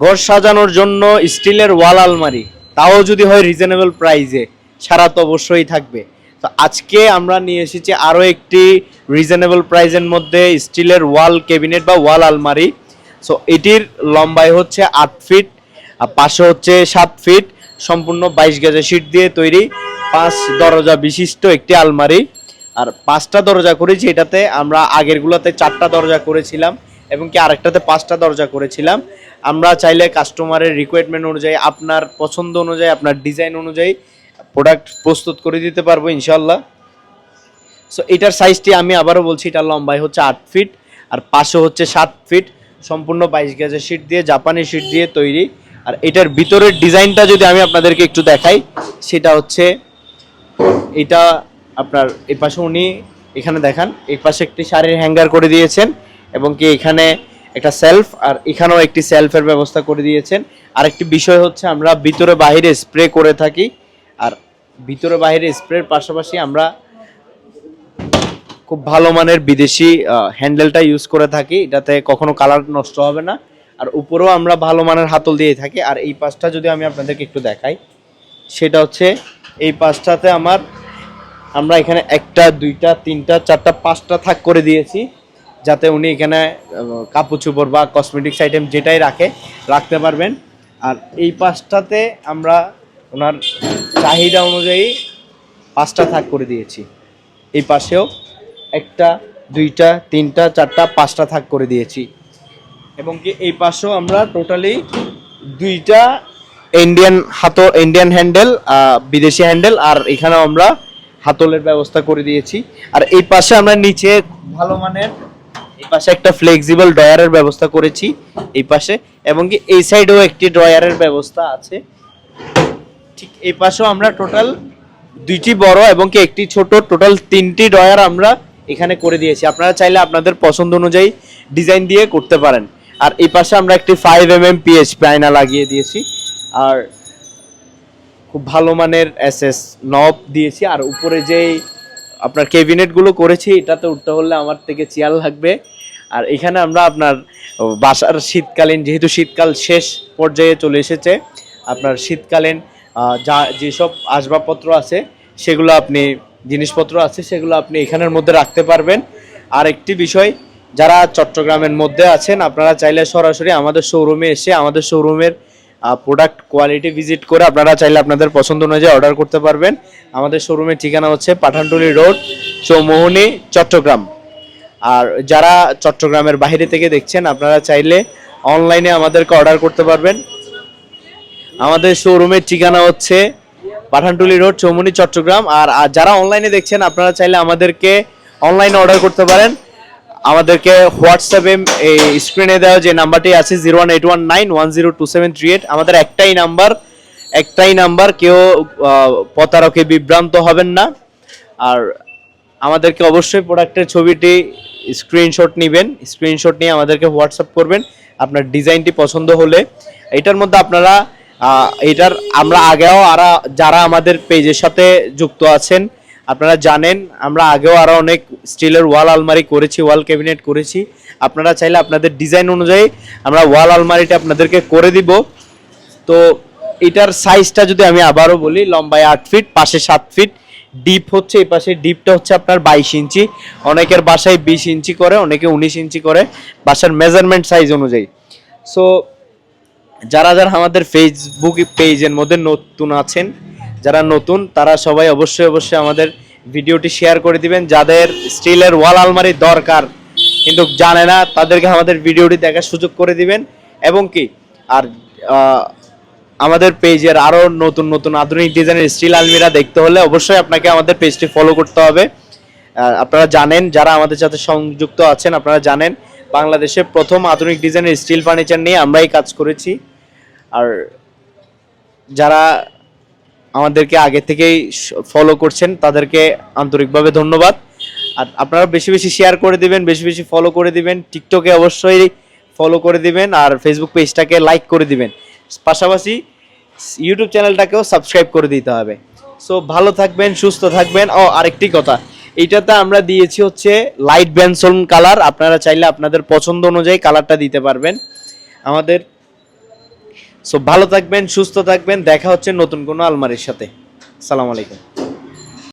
ঘর সাজানোর জন্য স্টিলের ওয়াল আলমারি। তাও যদি হয় রিজনেবল প্রাইজে সারা তো অবশ্যই থাকবে। তো আজকে আমরা নিয়ে এসেছি আরও একটি রিজনেবল প্রাইজের মধ্যে স্টিলের ওয়াল ক্যাবিনেট বা ওয়াল আলমারি। সো এটির লম্বাই হচ্ছে আট ফিট আর পাশে হচ্ছে সাত ফিট সম্পূর্ণ বাইশ গেজের শিট দিয়ে তৈরি। পাঁচ দরজা বিশিষ্ট একটি আলমারি। আর পাঁচটা দরজা করেছি, এটাতে আমরা আগেরগুলোতে চারটা দরজা করেছিলাম। এবং কি আরেকটাতে পাঁচটা দরজা করেছিলাম। আমরা চাইলে কাস্টমারের রিকোয়ারমেন্ট অনুযায়ী, আপনার পছন্দ অনুযায়ী, আপনার ডিজাইন অনুযায়ী প্রোডাক্ট প্রস্তুত করে দিতে পারব ইনশাল্লাহ সো এটার সাইজটি আমি আবারও বলছি এটার লম্বাই হচ্ছে আট ফিট আর পাশে হচ্ছে সাত ফিট সম্পূর্ণ বাইশ গেজের শিট দিয়ে, জাপানি শিট দিয়ে তৈরি। আর এটার ভিতরের ডিজাইনটা যদি আমি আপনাদেরকে একটু দেখাই, সেটা হচ্ছে, এটা আপনার এই পাশে উনি, এখানে দেখান এই পাশে একটি শাড়ির হ্যাঙ্গার করে দিয়েছেন। এবং কি এখানে একটা সেলফ আর এখানেও একটি সেলফের ব্যবস্থা করে দিয়েছেন। আরেকটি বিষয় হচ্ছে আমরা ভিতরে বাইরে স্প্রে করে থাকি আর ভিতরে বাইরে স্প্রের পাশাপাশি আমরা খুব ভালো মানের বিদেশি হ্যান্ডেলটা ইউজ করে থাকি। যাতে কখনো কালার নষ্ট হবে না। আর উপরেও আমরা ভালো মানের হাতল দিয়ে থাকি। আর এই পাশটা যদি আমি আপনাদেরকে একটু দেখাই, সেটা হচ্ছে এই পাশটাতে আমার, আমরা এখানে একটা, দুইটা, তিনটা, চারটা, পাঁচটা থাক করে দিয়েছি। যাতে উনি এখানে কাপড় চোপড় বা কসমেটিক্স আইটেম যেটাই রাখে, রাখতে পারবেন। আর এই পাশটাতে আমরা ওনার চাহিদা অনুযায়ী পাঁচটা থাক করে দিয়েছি। এই পাশেও একটা, দুইটা, তিনটা, চারটা, পাঁচটা থাক করে দিয়েছি। এবং কি এই পাশেও আমরা টোটালি দুইটা ইন্ডিয়ান হাতো ইন্ডিয়ান হ্যান্ডেল বিদেশি হ্যান্ডেল আর এখানেও আমরা হাতলের ব্যবস্থা করে দিয়েছি। আর এই পাশে আমরা নিচে ভালো মানের এই পাশে একটা ফ্লেক্সিবল ড্রয়ারের ব্যবস্থা করেছি, এই পাশে। এবং কি এই সাইডেও একটি ড্রয়ারের ব্যবস্থা আছে। ঠিক এই পাশেও আমরা টোটাল দুইটি বড় এবং কি একটি ছোট টোটাল তিনটি ড্রয়ার আমরা এখানে করে দিয়েছি। আপনারা চাইলে আপনাদের পছন্দ অনুযায়ী ডিজাইন দিয়ে করতে পারেন। আর এই পাশে আমরা একটি ফাইভ এম এম পিএইচপি আয়না লাগিয়ে দিয়েছি। আর খুব ভালো মানের এসএস নব দিয়েছি। আর উপরে যেই আপনার ক্যাবিনেটগুলো করেছি, এটাতে উঠতে হলে আমার থেকে চেয়ার লাগবে। আর এখানে আমরা আপনার বাসার শীতকালীন, যেহেতু শীতকাল শেষ পর্যায়ে চলে এসেছে, আপনার শীতকালীন যা, যেসব আসবাবপত্র আছে, সেগুলো আপনি, জিনিসপত্র আছে, সেগুলো আপনি এখানের মধ্যে রাখতে পারবেন। আর একটি বিষয়, যারা চট্টগ্রামের মধ্যে আছেন, আপনারা চাইলে সরাসরি আমাদের শোরুমে এসে আমাদের শোরুমের প্রোডাক্ট কোয়ালিটি ভিজিট করে আপনারা চাইলে আপনাদের পছন্দ অনুযায়ী অর্ডার করতে পারবেন। আমাদের শোরুমের ঠিকানা হচ্ছে পাঠানটুলি রোড চৌমোহনী, চট্টগ্রাম। আর যারা চট্টগ্রামের বাইরে থেকে দেখছেন, আপনারা চাইলে অনলাইনে আমাদেরকে অর্ডার করতে পারবেন। আমাদের শোরুমের ঠিকানা হচ্ছে পাঠানটুলি রোড চৌমুনি চট্টগ্রাম। আর আর যারা অনলাইনে দেখছেন, আপনারা চাইলে আমাদেরকে অনলাইনে অর্ডার করতে পারেন। আমাদেরকে হোয়াটসঅ্যাপে এই স্ক্রিনে দেওয়া যে নাম্বারটি আছে zero one eight one nine one zero two seven three eight আমাদের একটাই নাম্বার একটাই নাম্বার কেউ প্রতারকে বিভ্রান্ত হবেন না। আর আমাদেরকে অবশ্যই প্রোডাক্টের ছবিটি স্ক্রিনশট নেবেন স্ক্রিনশট নিয়ে আমাদেরকে হোয়াটসঅ্যাপ করবেন, আপনার ডিজাইনটি পছন্দ হলে। এটার মধ্যে আপনারা এটার আমরা আগেও আর, যারা আমাদের পেজের সাথে যুক্ত আছেন আপনারা জানেন, আমরা আগেও আরও অনেক স্টিলের ওয়াল আলমারি করেছি, ওয়াল ক্যাবিনেট করেছি। আপনারা চাইলে আপনাদের ডিজাইন অনুযায়ী আমরা ওয়াল আলমারিটা আপনাদেরকে করে দিব। তো এটার সাইজটা যদি আমি আবারও বলি, লম্বায় আট ফিট, পাশে সাত ফিট। ডিপ হচ্ছে, এই পাশে ডিপটা হচ্ছে আপনার বাইশ ইঞ্চি। অনেকের বাসায় বিশ ইঞ্চি করে, অনেকে উনিশ ইঞ্চি করে। বাসার মেজারমেন্ট সাইজ অনুযায়ী। সো যারা যারা আমাদের ফেসবুক পেজের মধ্যে নতুন আছেন যারা নতুন, তারা সবাই অবশ্যই অবশ্যই আমাদের ভিডিওটি শেয়ার করে দিবেন। যাদের স্টিলের ওয়াল আলমারি দরকার, কিন্তু জানে না, তাদেরকে আমাদের ভিডিওটি দেখার সুযোগ করে দিবেন। এবং কি, আর আমাদের পেজের আরও নতুন নতুন আধুনিক ডিজাইনের স্টিল আলমিরা দেখতে হলে অবশ্যই আপনাকে আমাদের পেজটি ফলো করতে হবে। আপনারা জানেন, যারা আমাদের সাথে সংযুক্ত আছেন, আপনারা জানেন, বাংলাদেশে প্রথম আধুনিক ডিজাইনের স্টিল ফার্নিচার নিয়ে আমরাই কাজ করেছি। আর যারা আমাদেরকে আগে থেকেই ফলো করছেন, তাদেরকে আন্তরিকভাবে ধন্যবাদ। আর আপনারা বেশি বেশি শেয়ার করে দিবেন, বেশি বেশি ফলো করে দিবেন টিকটকে অবশ্যই ফলো করে দিবেন আর ফেসবুক পেজটাকে লাইক করে দিবেন। পাশাপাশি ইউটিউব চ্যানেলটাকেও সাবস্ক্রাইব করে দিতে হবে। সো ভালো থাকবেন, সুস্থ থাকবেন। ও, আরেকটি কথা, এইটাতে আমরা দিয়েছি হচ্ছে লাইট ব্যানসন কালার আপনারা চাইলে আপনাদের পছন্দ অনুযায়ী কালারটা দিতে পারবেন। আমাদের সো ভালো থাকবেন সুস্থ থাকবেন দেখা হচ্ছে নতুন কোনো আলমারির সাথে। সালাম আলাইকুম।